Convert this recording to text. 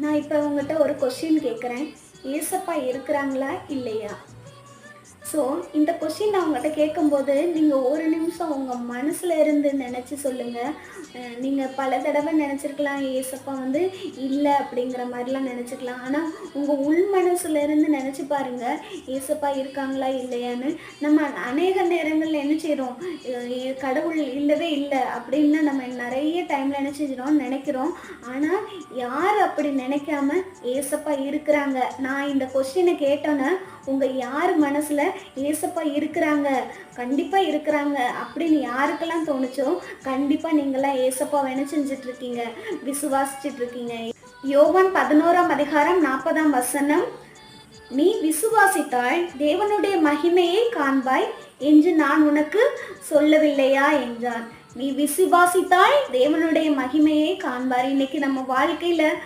நான் இப்போ உங்கள்கிட்ட ஒரு கொஸ்டின் கேட்குறேன் ஏசப்பா இருக்கிறாங்களா இல்லையா? ஸோ இந்த கொஷின் நான் உங்கள்கிட்ட கேட்கும்போது நீங்கள் ஒரு நிமிஷம் உங்கள் மனசில் இருந்து நினச்சி சொல்லுங்கள் நீங்கள் பல தடவை நினச்சிருக்கலாம் ஏசப்பா வந்து இல்லை அப்படிங்கிற மாதிரிலாம் நினச்சிக்கலாம் ஆனால் உங்கள் உள் மனசுல இருந்து நினச்சி பாருங்கள் ஏசப்பா இருக்காங்களா இல்லையான்னு. நம்ம அநேக நேரங்களில் என்ன செய்கிறோம் கடவுள் இல்லவே இல்லை அப்படின்னு நம்ம நிறைய டைமில் என்ன செஞ்சிடும் நினைக்கிறோம். ஆனால் யார் அப்படி நினைக்காம ஏசப்பா இருக்கிறாங்க? நான் இந்த கொஸ்டினை கேட்டோன்னே உங்கள் யார் மனசில் ஏசப்பா இருக்கிறாங்க கண்டிப்பாக இருக்கிறாங்க அப்படின்னு யாருக்கெல்லாம் தோணுச்சோ கண்டிப்பாக நீங்களாம் ஏசப்பா என்ன செஞ்சுட்டு இருக்கீங்க விசுவாசிச்சுட்டு இருக்கீங்க யோவான் பதினோராம் அதிகாரம் நாற்பதாம் வசனம் நீ விசுவாசித்தால் தேவனுடைய மகிமையை காண்பாய் என்று நான் உனக்கு சொல்லவில்லையா? என்றார் நீ விசுவாசித்தால் தேவனுடைய மகிமையை காண்பார் இன்னைக்கு நம்ம வாழ்க்கையில